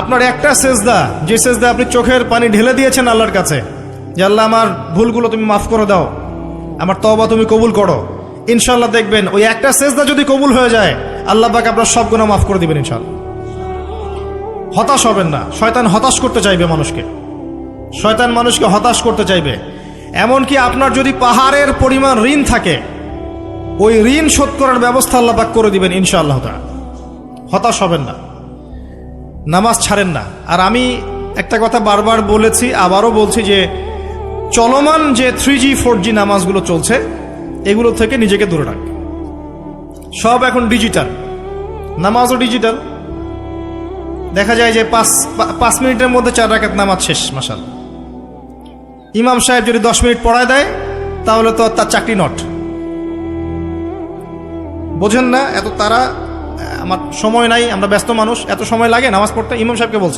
আপনার একটা সেজদা, যে সেজদা আপনি চোখের পানি ঢেলে দিয়েছেন আল্লাহর কাছে, যে আল্লাহ আমার ভুলগুলো তুমি মাফ করে দাও, আমার তবা তুমি কবুল করো। ইনশাল্লাহ দেখবেন, ওই একটা সেজদা যদি কবুল হয়ে যায়, আল্লাহ আপনার সব গুণা মাফ করে দিবেন ইনশাল্লাহ হতাশ হবেন না। শয়তান হতাশ করতে চাইবে মানুষকে। শয়তান মানুষকে হতাশ করতে চাইবে। এমনকি আপনার যদি পাহাড়ের পরিমাণ ঋণ থাকে, ওই ঋণ শোধ করার ব্যবস্থা আল্লাহ করে দিবেন ইনশাআল্লাহ হতাশ হবেন না। নামাজ ছাড়েন না। আর আমি একটা কথা বারবার বলেছি, আবারও বলছি যে চলমান যে থ্রি জি ফোর জি নামাজগুলো চলছে, এগুলো থেকে নিজেকে দূরে রাখ। সব এখন ডিজিটাল নামাজও ডিজিটাল দেখা যায় যে পাঁচ পাঁচ মিনিটের মধ্যে চার রাকাত নামাজ শেষ মাসাল ইমাম সাহেব যদি দশ মিনিট পড়ায় দেয়, তাহলে তো তার চাকরি নট বোঝেন না, এত তারা আমার সময় নাই আমরা ব্যস্ত মানুষ এত সময় লাগে নামাজ পড়তে? ইমাম সাহেবকে বলছে